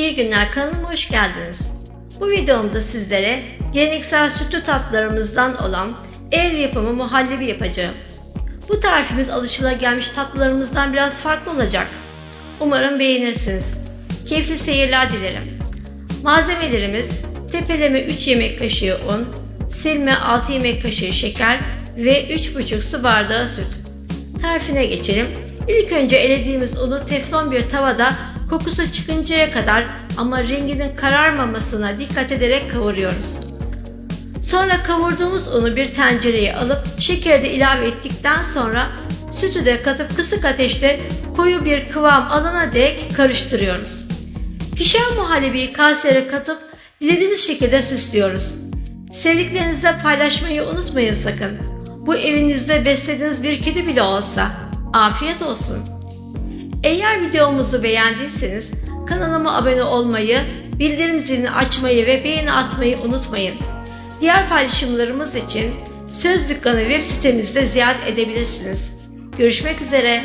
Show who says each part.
Speaker 1: İyi günler kanalıma hoş geldiniz. Bu videomda sizlere geleneksel sütlü tatlılarımızdan olan ev yapımı muhallebi yapacağım. Bu tarifimiz alışılagelmiş tatlılarımızdan biraz farklı olacak. Umarım beğenirsiniz. Keyifli seyirler dilerim. Malzemelerimiz tepeleme 3 yemek kaşığı un, silme 6 yemek kaşığı şeker ve 3,5 su bardağı süt. Tarifine geçelim. İlk önce elediğimiz unu teflon bir tavada kokusu çıkıncaya kadar ama renginin kararmamasına dikkat ederek kavuruyoruz. Sonra kavurduğumuz unu bir tencereye alıp şekeri de ilave ettikten sonra sütü de katıp kısık ateşte koyu bir kıvam alana dek karıştırıyoruz. Pişen muhallebiyi kaseye katıp dilediğimiz şekilde süslüyoruz. Sevdiklerinizle paylaşmayı unutmayın sakın. Bu evinizde beslediğiniz bir kedi bile olsa. Afiyet olsun. Eğer videomuzu beğendiyseniz kanalıma abone olmayı, bildirim zilini açmayı ve beğeni atmayı unutmayın. Diğer paylaşımlarımız için Söz Dükkanı web sitemizde ziyaret edebilirsiniz. Görüşmek üzere.